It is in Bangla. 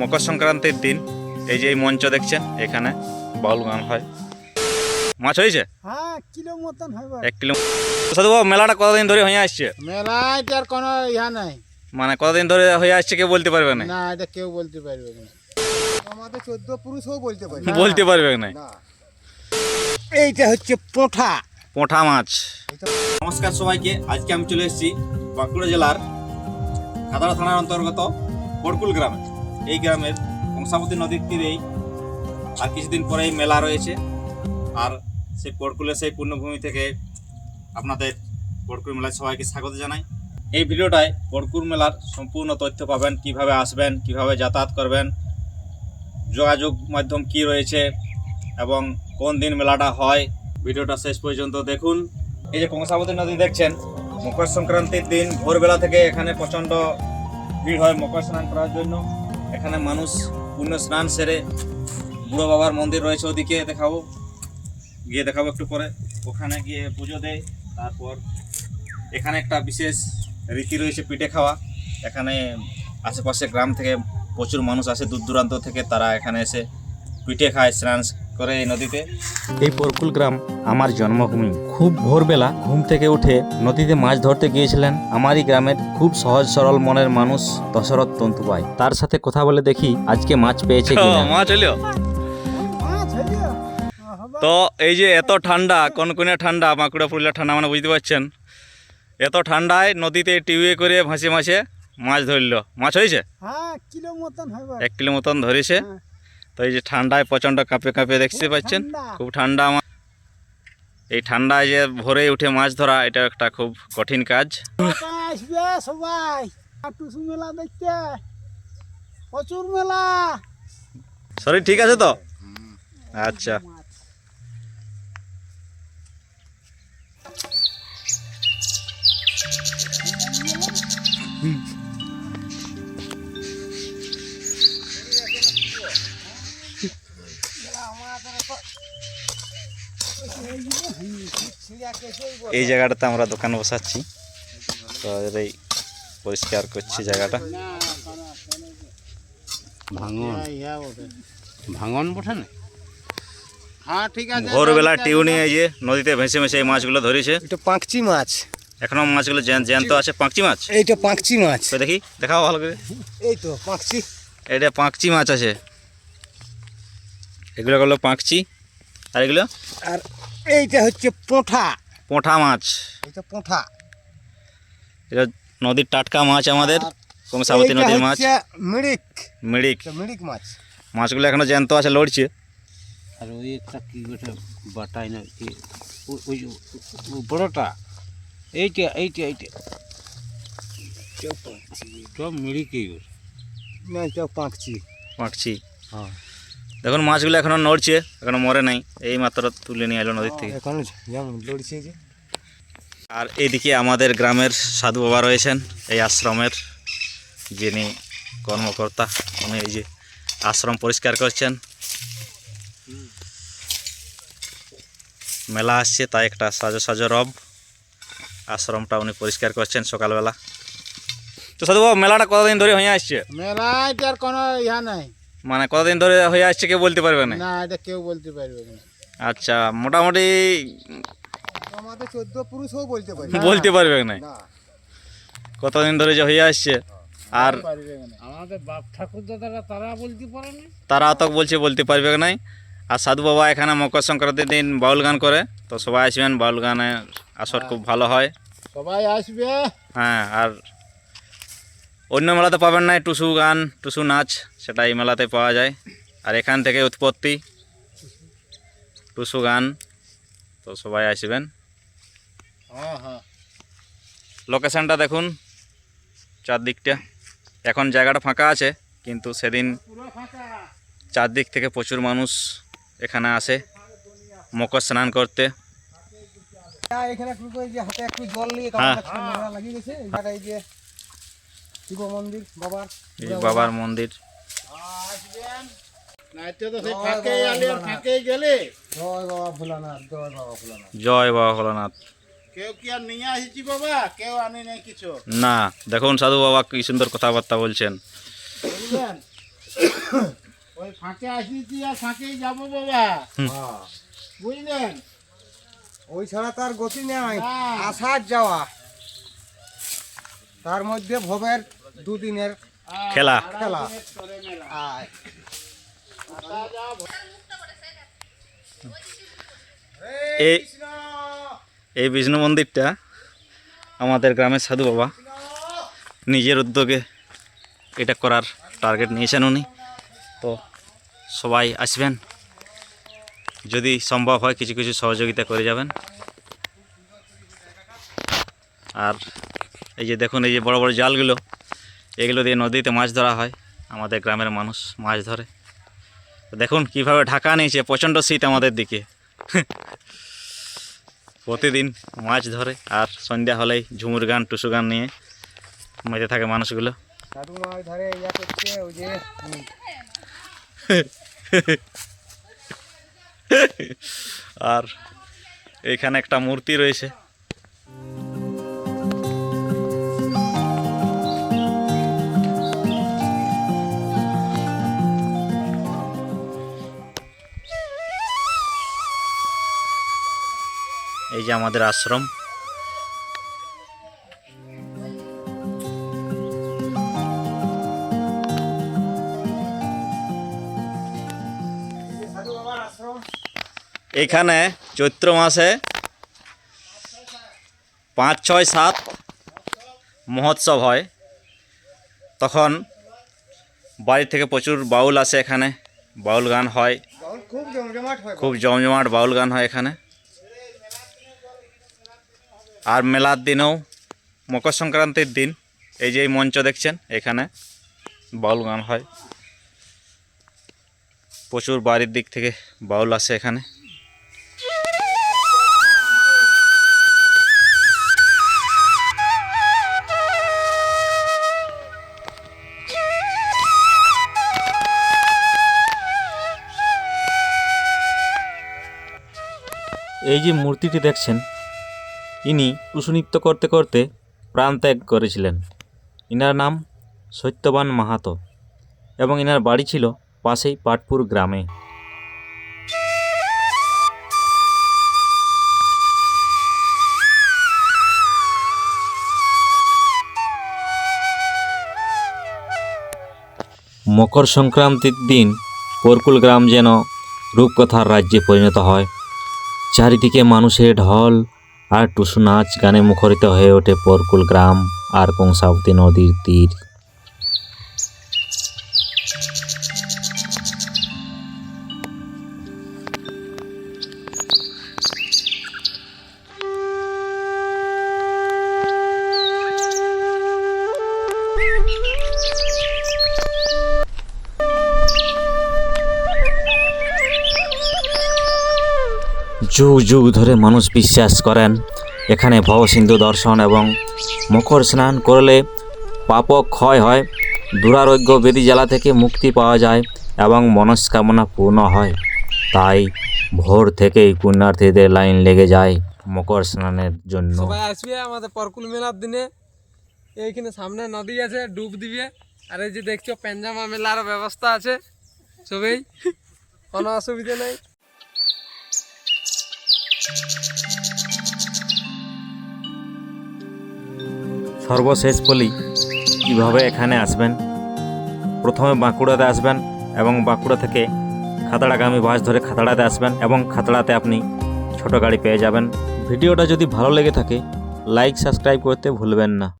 মকর সংক্রান্তির দিন এই যে এই মঞ্চ দেখছেন এখানে বাউল গান হয়। মাছ হয়েছে? হ্যাঁ কিলো মতন হবে এক কিলো সাধু বাবা মেলাটা কতদিন ধরে হয়ে আসছে? মেলায় তার কোনো ইহা নাই। মানে কতদিন ধরে হয়ে আসছে কেউ বলতে পারবে না? না এটা কেউ বলতে পারবে না। আমাদের চোদ্দ পুরুষও বলতে পারবে বলতে পারবে না। এইটা হচ্ছে পোঁঠা। পোঁঠা মাছ। নমস্কার সবাইকে আজকে আমি চলে এসেছি বাঁকুড়া জেলার খাদাড়া থানার অন্তর্গত বরকুল গ্রামে। এই গ্রামের কংসাবতী নদীর তীরেই আর কিছুদিন পরেই মেলা রয়েছে। আর সেই বড়কুলের সেই পূর্ণভূমি থেকে আপনাদের বড়কুল মেলায় সবাইকে স্বাগত জানাই। এই ভিডিওটায় বড়কুল মেলার সম্পূর্ণ তথ্য পাবেন, কীভাবে আসবেন, কীভাবে যাতায়াত করবেন, যোগাযোগ মাধ্যম কি রয়েছে, এবং কোন দিন মেলাটা হয়, ভিডিওটা শেষ পর্যন্ত দেখুন। এই যে কংসাবতী নদী দেখছেন, মকর সংক্রান্তির দিন ভোরবেলা থেকে এখানে প্রচণ্ড ভিড় হয় মকর স্নান করার জন্য। এখানে মানুষ পুণ্য স্নান সেরে বুড়ো বাবার মন্দির রয়েছে ওদিকে দেখাবো। গিয়ে দেখাবো একটু পরে। ওখানে গিয়ে পুজো দেয় তারপর এখানে একটা বিশেষ রীতি রয়েছে পিঠে খাওয়া। এখানে আশেপাশে গ্রাম থেকে প্রচুর মানুষ আসে দূর দূরান্ত থেকে তারা এখানে এসে পিঠে খায়, স্নান করে এই নদীতে? এই পরকুল গ্রাম আমার জন্মভূমি। খুব ভোরবেলা ঘুম থেকে উঠে নদীতে মাছ ধরতে গিয়েছিলেন। আমারই গ্রামের খুব সহজ সরল মনের মানুষ দশরথ তন্তু তন্তুবাই। তার সাথে কথা বলে দেখি আজকে মাছ পেয়েছে কিনা। মাছ হলো তো এই যে এত ঠান্ডা কনকনে ঠান্ডা বাঁকুড়া পুরুলিয়া ঠান্ডা মানে বুঝতে পারছেন? এত ঠান্ডায় নদীতে টিউবে করে ভাসে ভাসে মাছ ধরলো। মাছ হয়েছে? হ্যাঁ কিলো মতন হবে এক কিলো মতন ধরেছে। হ্যাঁ। তো এই যে ঠান্ডায় প্রচণ্ড কাঁপে কাঁপে দেখতে পাচ্ছেন? খুব ঠান্ডা আমার। এই ঠান্ডায় যে ভোরে উঠে মাছ ধরা এটা একটা খুব কঠিন কাজ। সবাই। টুসু মেলা দেখতে। প্রচুর মেলা। শরীর ঠিক আছে তো? আচ্ছা। এই জায়গাটাতে আমরা দোকান বসাচ্ছি। তো এই পরিষ্কার করছি জায়গাটা। ভাঙন। ভাঙন বটে না হ্যাঁ ঠিক আছে। ভোরবেলা টিউনি এই যে নদীতে ভেসে ভেসে এই মাছগুলো ধরেছে। এটা পাঁকচি মাছ। এখনও মাছগুলো জ্যান্ত- জ্যান্ত আছে। পাঁকচি মাছ? এইটা পাঁকচি মাছ। তো দেখি দেখাও ভালো করে। এই তো পাঁকচি। এটা পাঁকচি মাছ আছে। এগুলো হলো পাঁকচি। আর এগুলো? আর এইটা হচ্ছে পোঁঠা। পোঁঠা মাছ। এইটা পোঁঠা। এটা নদীর টাটকা মাছ আমাদের আর কমসাবতী এইটা নদীর মাছ। হচ্ছে মিড়িক মিড়িক এটা মিড়িক মাছ। মাছগুলো এখনও জ্যান্ত আছে লড়ছে। আর ওই একটা কি গোটে বাটাই না কি ওই- ওই যে- ওই বড়টা। এইটা এইটা এইটা। সব মিড়িকেই ওর। না এটা পাঁকচি। পাঁকচি। হ্যাঁ। দেখুন মাছগুলো এখনও নড়ছে এখনও মরে নাই। এই মাত্র তুলে নিয়ে এলো নদীর থেকে। এখন যেমন যে। আর এইদিকে আমাদের গ্রামের সাধু বাবা রয়েছেন এই আশ্রমের যিনি কর্মকর্তা উনি এই যে আশ্রম পরিষ্কার করছেন। মেলা আসছে তাই একটা সাজো সাজো রব আশ্রমটা উনি পরিষ্কার করছেন সকালবেলা। তো সাধু বাবা মেলাটা কতদিন ধরে হয়ে আসছে? মেলায় তার কোনো ইহা নাই। মানে কতদিন ধরে হয়ে আসছে কেউ বলতে পারবে না? না এটা কেউ বলতে পারবে না। আচ্ছা মোটামুটি আমাদের চোদ্দ পুরুষও বলতে পারবে বলতে পারবে না? না। কতদিন ধরে যে হয়ে আসছে? আর আমাদের বাপ ঠাকুর দাদারা তারা বলতে পারে না? তারা তো বলছে বলতে পারবে নাই। আর সাধু বাবা এখানে মকর সংক্রান্তির দিন বাউল গান করে। তো সবাই আসবেন বাউল গানে আসর খুব ভালো হয়। সবাই আসবে। হ্যাঁ আর অন্য মেলাতে পাবেন না টুসু গান টুসু নাচ সেটা এই মেলাতে পাওয়া যায়। আর এখান থেকে উৎপত্তি টুসু গান তো সবাই আসবেন। লোকেশনটা দেখুন চারদিকটা। এখন জায়গাটা ফাঁকা আছে কিন্তু সেদিন চারদিক থেকে প্রচুর মানুষ এখানে আসে মকর স্নান করতে। এখানে একটু হাতে একটু জল নিয়ে হ্যাঁ। লাগিয়ে গেছে এই যে শিব মন্দির বাবার এই বাবার মন্দির। আসবেন? নাইতে তো সেই ফাঁকেই আলি আর ফাঁকেই গেলে। জয় বাবা ভোলানাথ জয় বাবা ভোলানাথ। জয় বাবা ভোলানাথ। কেউ কি আর নিয়ে আসছি বাবা? কেউ আনি নাই কিছু? না দেখুন সাধু বাবা কি সুন্দর কথাবার্তা বলছেন। বুঝলেন ওই ফাঁকে আসিছি আর ফাঁকেই যাব বাবা। বুঝলেন? ওই ছাড়া তার গতি নেই। আসার যাওয়া। তার মধ্যে ভবের দুদিনের খেলা। খেলা। এই এই বিষ্ণু মন্দিরটা আমাদের গ্রামের সাধু বাবা নিজের উদ্যোগে এটা করার টার্গেট নিয়েছেন উনি তো সবাই আসবেন যদি সম্ভব হয় কিছু কিছু সহযোগিতা করে যাবেন আর এই যে দেখুন, এই যে বড় বড় জালগুলো, এগুলো দিয়ে নদীতে মাছ ধরা হয়, আমাদের গ্রামের মানুষ মাছ ধরে। দেখুন কীভাবে ঢাকা নিয়েছে, প্রচণ্ড শীত আমাদের দিকে। প্রতিদিন মাছ ধরে, আর সন্ধ্যা হলেই ঝুমুর গান, টুসু গান নিয়ে মেতে থাকে মানুষগুলো। আর এখানে একটা মূর্তি রয়েছে। এই যে আমাদের আশ্রম। এখানে চৈত্র মাসে পাঁচ ছয় সাত মহোৎসব হয়। তখন বাড়ি থেকে প্রচুর বাউল আসে এখানে। বাউল গান হয়। বাউল খুব জমজমাট হয় খুব জমজমাট বাউল গান হয় এখানে। আর মেলার দিনেও মকর সংক্রান্তির দিন। এই যে মঞ্চ দেখছেন, এখানে বাউল গান হয়। প্রচুর বাড়ির দিক থেকে বাউল আসে এখানে। এই যে মূর্তিটি দেখছেন ইনি টুসু নৃত্য করতে করতে প্রাণ ত্যাগ করেছিলেন। ইনার নাম সত্যবান মাহাতো এবং ইনার বাড়ি ছিল পাশেই পাটপুর গ্রামে। মকর সংক্রান্তির দিন পরকুল গ্রাম যেন রূপকথার রাজ্যে পরিণত হয়। চারিদিকে মানুষের ঢল আর টুসু নাচ গানে মুখরিত হয়ে ওঠে পরকুল গ্রাম আর কংসাবতী নদীর তীর। যুগ যুগ ধরে মানুষ বিশ্বাস করেন। এখানে ভবসিন্ধু দর্শন এবং মকর স্নান করলে পাপ ক্ষয় হয়, দুরারোগ্য বেদি জ্বালা থেকে মুক্তি পাওয়া যায় এবং মনস্কামনা পূর্ণ হয়। তাই ভোর থেকেই পুণ্যার্থীদের লাইন লেগে যায় মকর স্নানের জন্য। আসবে আমাদের পরকুল মেলার দিনে। এইখানে সামনে নদী আছে, ডুব দিবে। আর এই যে দেখছ পেঞ্জামা মেলার ব্যবস্থা আছে। সবাই। কোনো অসুবিধা নেই। সর্বশেষ বলি কীভাবে এখানে আসবেন? প্রথমে বাঁকুড়াতে আসবেন এবং বাঁকুড়া থেকে খাতাড়াগামী বাস ধরে খাতাড়াতে আসবেন এবং খাতাড়াতে আপনি ছোট গাড়ি পেয়ে যাবেন। ভিডিওটা যদি ভালো লেগে থাকে লাইক সাবস্ক্রাইব করতে ভুলবেন না।